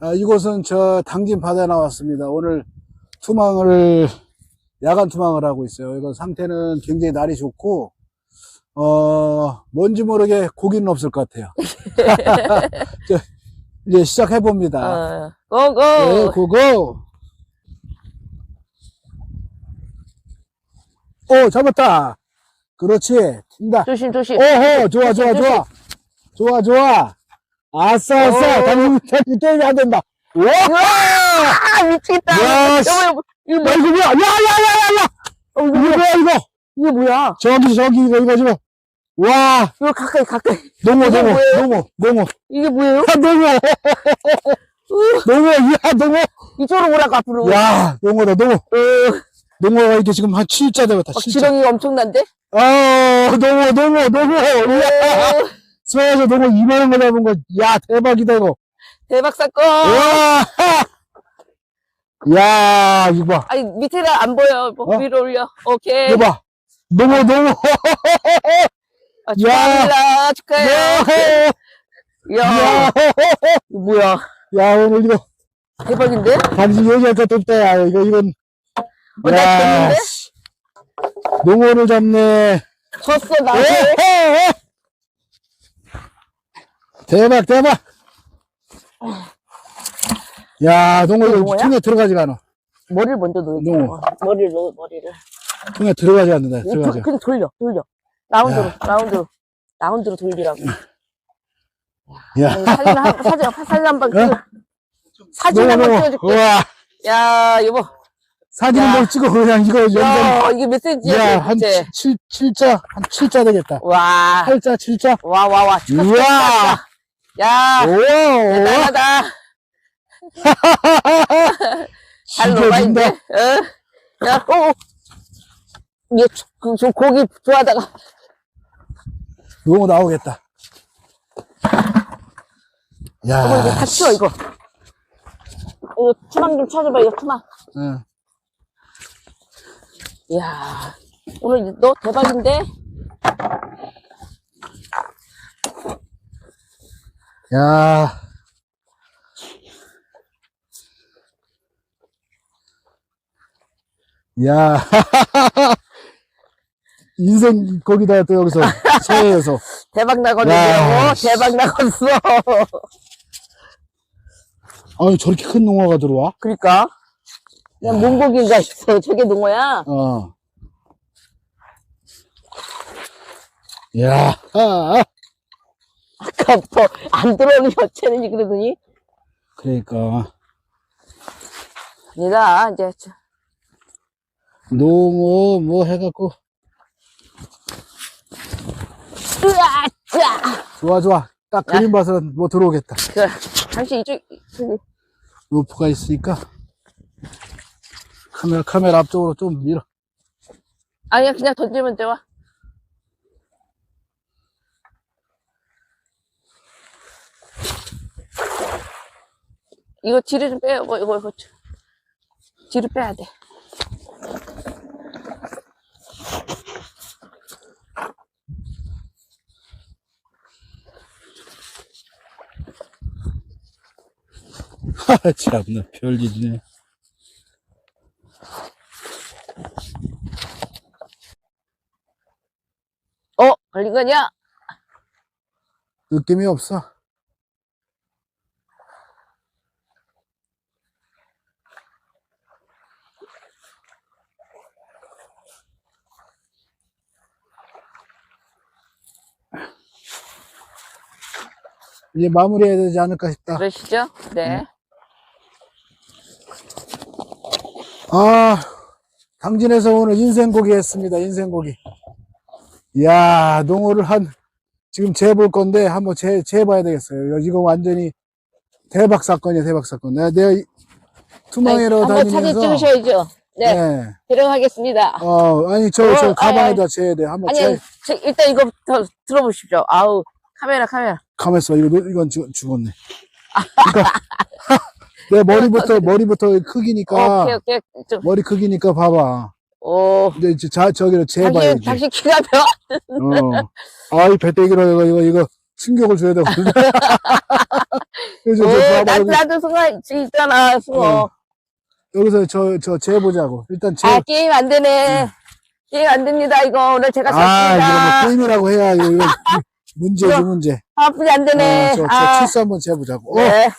아, 이곳은 저 당진 바다에 나왔습니다. 오늘 투망을, 야간 투망을 하고 있어요. 이거 상태는 굉장히 날이 좋고, 어, 뭔지 모르게 고기는 없을 것 같아요. 저, 이제 시작해 봅니다. 어, 고고! 네, 고고! 오, 잡았다! 그렇지, 튄다. 조심, 조심. 오호, 좋아, 좋아, 좋아. 좋아, 좋아. 아싸, 아싸. 오. 당근, 당근 게임이 안 된다. 와! 아, 미치겠다. 야, 씨. 여보, 여보, 이거 야, 뭐야? 이거 뭐야? 야, 야, 야, 야, 야! 어, 이거 이거 뭐야? 이거? 이게 뭐야? 저기, 저기, 이거, 이거 지금. 와! 이거 가까이, 가까이. 농어, 이게 농어, 뭐예요? 농어, 농어. 이게 뭐예요? 야, 농어! 농어, 야, 농어! 이쪽으로 오라고, 앞으로. 야, 농어다, 농어. 어, 농어가 이게 지금 한 7자 되었다, 막 7자. 지렁이가 엄청난데? 아, 농어, 농어, 농어. 야, 어, 서해에서 농어 2만원 거 잡은 거. 야, 대박이다, 이거. 대박 사건! 와! 야, 이거 봐. 아니, 밑에는 안 보여. 뭐 어? 위로 올려. 오케이. 이거 봐. 농어, 농어. 아, 축하합니다. 축하해요. 야, 야, 야, 이거 뭐야. 야, 오늘 이거, 대박인데? 단지 얘기할 것도 없다, 야. 이거, 이건. 어, 나 됐는데? 씨. 농어를 잡네. 졌어, 나. 에, 에, 에. 대박, 대박. 야, 뭐야? 통에 들어가지가 않아. 머리를 먼저 넣어. 농어. 머리를 넣어, 머리를. 통에 들어가지 않는다, 이거 들어가지. 도- 그냥 돌려, 돌려. 라운드로, 라운드로. 라운드로 돌리라고. 야, 음, 사진 한, 사진, 사진 한번 찍어. 사진 농어. 찍어줄게. 우와. 야, 여보. 사진 야. 한번 찍어, 그냥 이거. 야, 이게 몇 센치야, 야, 한 도대체. 7, 칠자한 7자 되겠다. 와, 8자, 7자. 와, 와, 와. 축하. 축하. 야, 오, 오. 대단하다. 잘 준다. 이제. 어? 야, 오, 오. 얘, 그, 저 고기 좋아하다가. 농어 나오겠다. 어머, 이거 야, 다 치워, 이거. 이거 투망 좀 쳐줘봐, 이거 투망. 응. 이야, 오늘 너 대박인데? 야. 야. 인생 거기다 또 여기서 서해에서 대박 야, 나거든요. 씨. 대박 나겠어. 아니 저렇게 큰 농어가 들어와? 그러니까. 그냥 몽고기인가 싶어. 저게 농어야. 어. 야. 아, 아까부터 안 들어오는 게 어쩌는지 그러더니. 그러니까 아니다, 이제. 저- 농어 뭐 해갖고 으아! 좋아 좋아 딱 그림 봐서 뭐 들어오겠다. 그, 잠시 이쪽, 저기. 로프가 있으니까 카메라 카메라 앞쪽으로 좀 밀어. 아니야, 그냥 던지면 돼, 와. 이거 뒤를 좀 빼요. 이거, 이거, 이거. 뒤를 빼야 돼. 하하 참나 별일이네. 어? 걸린 거냐? 느낌이 없어. 이제 마무리해야 되지 않을까 싶다. 그러시죠? 네. 아, 당진에서 오늘 인생고기 했습니다. 인생고기. 이야, 농어를 한, 지금 재볼 건데, 한번 재, 재봐야 되겠어요. 이거 완전히 대박 사건이야, 대박 사건. 내가, 내가 이- 투망회로 한번 사진 다니면서. 찍으셔야죠. 네. 네. 들어가겠습니다. 어, 아니, 저, 저 어, 가방에다 재야 돼. 한번 아니, 재, 저, 일단 이거부터 들어보십시오. 아우, 카메라, 카메라. 가만있어. 이건 죽, 죽었네. 그러니까, 내 머리부터, 머리부터 크기니까, 오케이, 오케이. 좀, 머리 크기니까 봐봐. 오. 이제 자, 저기를 당신, 재봐야지. 당신 키가 몇? 어. 아이, 배때기로 이거, 이거, 이거, 충격을 줘야 저 오, 나, 나도 숭어 있잖아, 숭어. 어. 여기서 저, 저, 재보자고. 일단 재, 아, 게임 안 되네. 게임 안 됩니다, 이거. 오늘 제가 아, 이거 뭐 졌습니다. 게임이라고 해야, 이거, 이거 문제지, 문제. 아, 뿐이 안 되네. 어, 저, 저 아, 치수 한번 재보자고. 어, 네.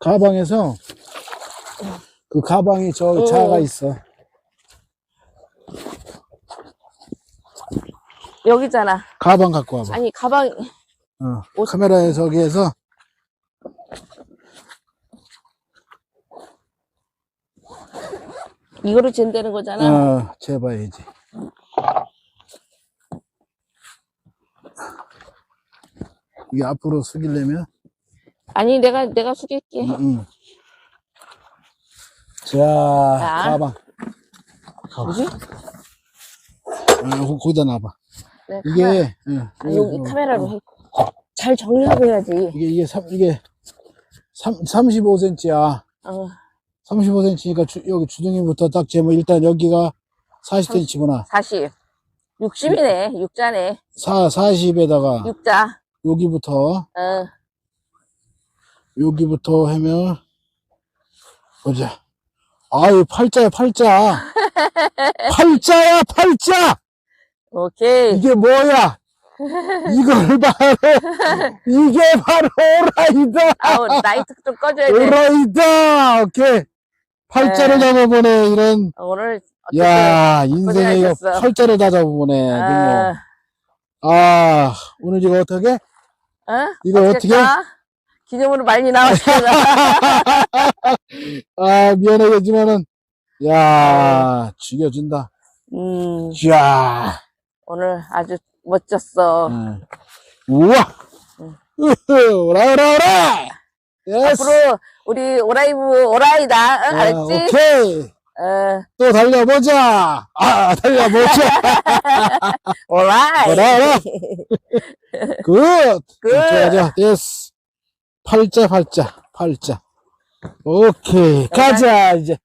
가방에서, 그 가방이 저 어. 자가 있어. 여기잖아. 가방 갖고 와봐. 아니, 가방, 어, 옷- 카메라에 저기에서, 이거로 잰다는 거잖아. 어, 재봐야지. 이게 앞으로 숙이려면, 아니, 내가, 내가 숙일게. 음. 자, 자. 가방. 뭐지? 어, 거- 거기다 놔봐. 네, 이게, 카메라. 예, 아, 여기 어, 카메라로 어, 해. 잘 정리하고 해야지. 이게, 이게, 삼, 이게, 삼, 35cm야. 어, 35cm니까 주, 여기 주둥이부터 딱 재면 일단 여기가 40cm구나. 40. 60이네. 육자네. 4, 40에다가 육자. 여기부터, 어, 여기부터 하면, 보자. 아유, 팔자야, 팔자. 팔자야, 팔자! 오케이. 이게 뭐야? 이걸 바로, 이게 바로 오라이다! 아우, 라이트 좀 꺼줘야 돼. 오라이다! 오케이. 팔자를 네. 잡아보네, 이런. 오늘, 어떻게. 야 인생에. 팔자를 다 잡아보네. 아, 아, 아, 오늘 이거 어떻게? 어? 이거 어떻게? 까 기념으로 많이 나왔잖아. 아, 미안하겠지만은, 야 죽여준다. 음, 야 오늘 아주 멋졌어. 응. 우와! 응. 으흐, 오라, 오라, 오라! 예스! 앞으로 우리 오라이브 오라이다. 응? 아, 알았지? 오케이! 어, 또 달려보자! 아, 달려보자! 오라이. 오라, 오라! 굿! 굿. 좋아, 좋아. 예스. 팔자, 팔자, 팔자. 오케이. 가자, 이제.